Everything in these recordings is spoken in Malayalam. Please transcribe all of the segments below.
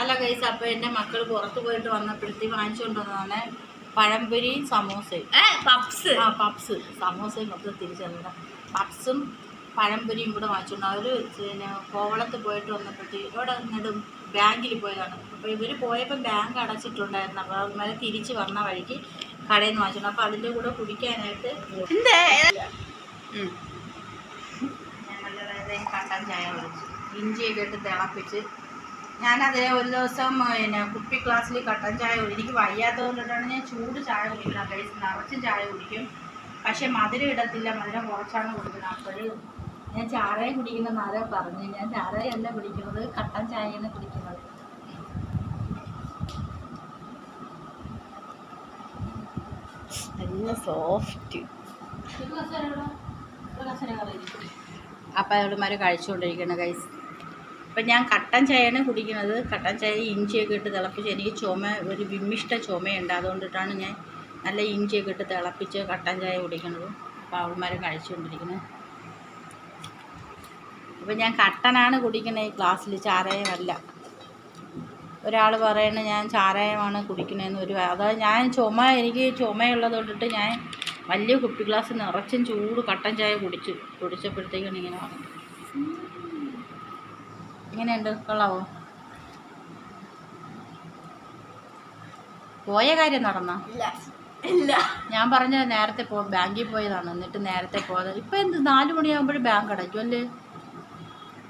അല്ല കൈസ് അപ്പോൾ എന്റെ മക്കൾ പുറത്ത് പോയിട്ട് വന്നപ്പോഴത്തേക്ക് വാങ്ങിച്ചുകൊണ്ട് വന്നതാണ് പഴംപൊരി സമോസയും. ഏ പപ്സ്. ആ പപ്സ്. സമോസയും മൊത്തം തിരിച്ചറിയണം പപ്സും പഴംപൊരിയും കൂടെ വാങ്ങിച്ചുകൊണ്ട് അവർ പിന്നെ കോവളത്ത് പോയിട്ട് വന്നപ്പോഴത്തേക്ക് ഇവിടെ നെടും ബാങ്കിൽ പോയതാണ്. അപ്പോൾ ഇവർ പോയപ്പോൾ ബാങ്ക് അടച്ചിട്ടുണ്ടായിരുന്നു. അപ്പോൾ അതുമാരെ തിരിച്ച് വന്ന വഴിക്ക് കടയിൽ നിന്ന് വാങ്ങിച്ചിട്ടുണ്ട് അപ്പോൾ അതിന്റെ കൂടെ കുടിക്കാനായിട്ട് കട്ടൻ ചായ കുടിച്ചു. ഇഞ്ചിയൊക്കെ ഇട്ട് തിളപ്പിച്ച് ഞാനതിനെ ഒരു ദിവസം പിന്നെ കുപ്പി ക്ലാസ്സിൽ കട്ടൻ ചായ എനിക്ക് വയ്യാത്തതുകൊണ്ടിട്ടാണ് ഞാൻ ചൂട് ചായ കുടിക്കുന്നത്. കഴിച്ച് നിറച്ചും ചായ കുടിക്കും. പക്ഷേ മധുരം ഇടത്തില്ല. മധുരം കുറച്ചാണ് കുടിക്കുന്നത്. അപ്പോൾ ഞാൻ ചാരായ കുടിക്കുന്ന ആരോ പറഞ്ഞു. ഞാൻ ചാരായ അല്ല കുടിക്കുന്നത്. കട്ടൻ ചായയാണ് കുടിക്കുന്നത്. നല്ല സോഫ്റ്റ് അപ്പം അവിടെമാർ കഴിച്ചുകൊണ്ടിരിക്കണം കൈസ് അപ്പം ഞാൻ കട്ടൻ ചായയാണ് കുടിക്കുന്നത്. കട്ടൻ ചായ ഇഞ്ചിയൊക്കെ ഇട്ട് തിളപ്പിച്ച് എനിക്ക് ചുമ ഒരു വിമ്മിഷ്ട ചുമയുണ്ട്. അതുകൊണ്ടിട്ടാണ് ഞാൻ നല്ല ഇഞ്ചിയൊക്കെ ഇട്ട് തിളപ്പിച്ച് കട്ടൻ ചായ കുടിക്കുന്നത്. അപ്പോൾ അവൾമാരും കഴിച്ചുകൊണ്ടിരിക്കുന്നത് അപ്പം ഞാൻ കട്ടനാണ് കുടിക്കുന്നത് ഈ ഗ്ലാസ്സിൽ ചാരായമല്ല. ഒരാൾ പറയുന്നത് ഞാൻ ചാരായമാണ് കുടിക്കുന്നതെന്ന് ഒരു അതായത് ഞാൻ ചുമ എനിക്ക് ചുമയുള്ളത് കൊണ്ടിട്ട് ഞാൻ വലിയ കുപ്പി ഗ്ലാസ് നിറച്ചും ചൂട് കട്ടൻ ചായ കുടിച്ചു കുടിച്ചപ്പോഴത്തേക്കാണ് ഇങ്ങനെ വന്നത്. ഇങ്ങനെയുണ്ട് കൊള്ളാവോ? പോയ കാര്യം നടന്നോ? ഇല്ല ഞാൻ പറഞ്ഞ നേരത്തെ പോ ബാങ്കിൽ പോയതാണ്. എന്നിട്ട് നേരത്തെ പോയത്. ഇപ്പൊ എന്ത് നാല് മണിയാകുമ്പോഴേ ബാങ്ക് അടയ്ക്കും അല്ലേ?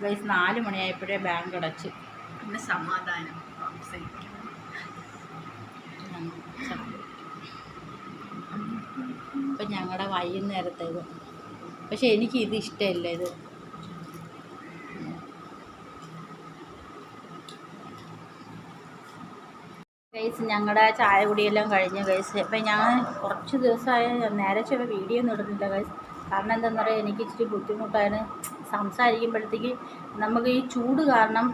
ഗൈസ് നാല് മണിയായപ്പോഴേ ബാങ്ക് അടച്ച്. പിന്നെ സമാധാനം. ഇപ്പം ഞങ്ങളുടെ വൈകുന്നേരത്തേത്. പക്ഷെ എനിക്ക് ഇത് ഇഷ്ടമില്ല ഇത്. ഗൈസ് ഞങ്ങളുടെ ചായ കുടിയെല്ലാം കഴിഞ്ഞ് ഗൈസ്. ഇപ്പം ഞാൻ കുറച്ച് ദിവസമായി നേരെ ചില വീഡിയോ ഒന്നും ഇടുന്നില്ല ഗൈസ്. കാരണം എന്താണെന്ന് പറയുക എനിക്ക് ഇച്ചിരി ബുദ്ധിമുട്ടാണ് സംസാരിക്കുമ്പോഴത്തേക്ക് നമുക്ക് ഈ ചൂട് കാരണം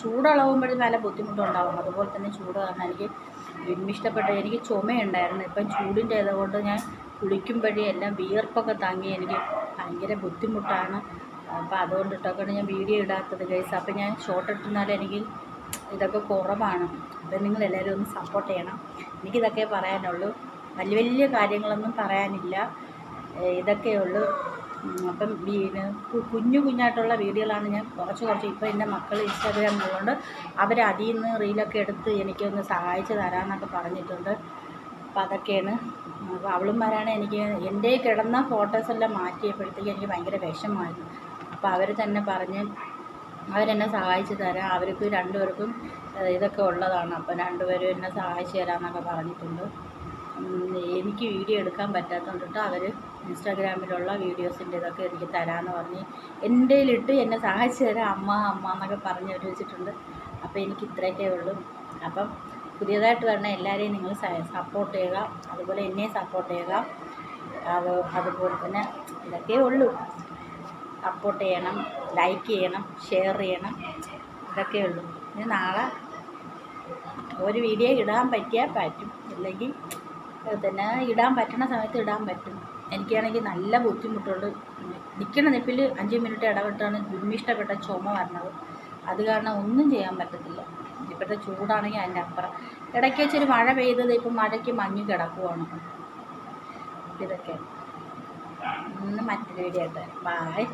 ചൂടളവുമ്പോഴും നല്ല ബുദ്ധിമുട്ടുണ്ടാവും. അതുപോലെ തന്നെ ചൂട് കാരണം എനിക്ക് ഇഷ്ടപ്പെട്ട എനിക്ക് ചുമയുണ്ടായിരുന്നു. ഇപ്പം ചൂടിന്റെ ഇതുകൊണ്ട് ഞാൻ കുളിക്കുമ്പോഴേ എല്ലാം വിയർപ്പൊക്കെ താങ്ങി എനിക്ക് ഭയങ്കര ബുദ്ധിമുട്ടാണ്. അപ്പോൾ അതുകൊണ്ടിട്ടൊക്കെയാണ് ഞാൻ വീഡിയോ ഇടാത്തത് ഗൈസ്. അപ്പോൾ ഞാൻ ഷോർട്ട് ഇട്ടുന്നാലും എനിക്ക് ഇതൊക്കെ കുറവാണ്. അപ്പം നിങ്ങൾ എല്ലാവരും ഒന്ന് സപ്പോർട്ട് ചെയ്യണം. എനിക്കിതൊക്കെ പറയാനുള്ളൂ. വലിയ വലിയ കാര്യങ്ങളൊന്നും പറയാനില്ല. ഏഹ് ഇതൊക്കെ ഉള്ളൂ. ഉം, അപ്പം കുഞ്ഞു കുഞ്ഞായിട്ടുള്ള വീഡിയോകളാണ് ഞാൻ കുറച്ച് കുറച്ച് ഇപ്പോൾ എന്റെ മക്കൾ ഇൻസ്റ്റാഗ്രാമിലുള്ളതുകൊണ്ട് അവർ അതിൽ നിന്ന് റീലൊക്കെ എടുത്ത് എനിക്കൊന്ന് സഹായിച്ച് തരാമെന്നൊക്കെ പറഞ്ഞിട്ടുണ്ട്. അപ്പോൾ അതൊക്കെയാണ്. അപ്പോൾ അവളുമാരാണ് എനിക്ക് എന്റെ കിടന്ന ഫോട്ടോസെല്ലാം മാറ്റിയപ്പോഴത്തേക്ക് എനിക്ക് ഭയങ്കര വിഷമമായിരുന്നു. അപ്പോൾ അവർ തന്നെ പറഞ്ഞ് അവരെന്നെ സഹായിച്ച് തരാം അവർക്ക് രണ്ടുപേർക്കും ഇതൊക്കെ ഉള്ളതാണ്. അപ്പോൾ രണ്ടുപേരും എന്നെ സഹായിച്ച് തരാമെന്നൊക്കെ പറഞ്ഞിട്ടുണ്ട്. എനിക്ക് വീഡിയോ എടുക്കാൻ പറ്റാത്തതുകൊണ്ടിട്ട് അവർ ഇൻസ്റ്റാഗ്രാമിലുള്ള വീഡിയോസിന്റെ ഇതൊക്കെ എനിക്ക് തരാമെന്ന് പറഞ്ഞ് എന്റെ ഇട്ട് എന്നെ സഹായിച്ചു തരാം അമ്മ അമ്മ എന്നൊക്കെ പറഞ്ഞ് അവർ വെച്ചിട്ടുണ്ട്. അപ്പോൾ എനിക്ക് ഇത്രയൊക്കെ ഉള്ളൂ. അപ്പം പുതിയതായിട്ട് വരണ എല്ലാവരെയും നിങ്ങൾ സപ്പോർട്ട് ചെയ്യുക. അതുപോലെ എന്നെ സപ്പോർട്ട് ചെയ്യുക. അത് അതുപോലെ തന്നെ ഇതൊക്കെ ഉള്ളൂ. സപ്പോർട്ട് ചെയ്യണം ലൈക്ക് ചെയ്യണം ഷെയർ ചെയ്യണം ഇതൊക്കെ ഉള്ളൂ. ഇനി നാളെ ഒരു വീഡിയോ ഇടാൻ പറ്റിയാൽ പറ്റും. ഇല്ലെങ്കിൽ പിന്നെ ഇടാൻ പറ്റുന്ന സമയത്ത് ഇടാൻ പറ്റും. എനിക്കാണെങ്കിൽ നല്ല ബുദ്ധിമുട്ടുണ്ട്. നിൽക്കുന്ന നിപ്പിൽ അഞ്ച് മിനിറ്റ് ഇടപെട്ടാണ് ഇഷ്ടപ്പെട്ട ചുമ വരണത്. അത് കാരണം ഒന്നും ചെയ്യാൻ പറ്റത്തില്ല. ഇപ്പോഴത്തെ ചൂടാണെങ്കിൽ അതിന്റെ അപ്പുറം. ഇടയ്ക്ക് വെച്ചൊരു മഴ പെയ്തത് ഇപ്പം മഴയ്ക്ക് മഞ്ഞ് കിടക്കുവാണ്. ഇതൊക്കെ. ഇന്ന് മറ്റൊരു വീഡിയോ ആയിട്ട്. ബായ്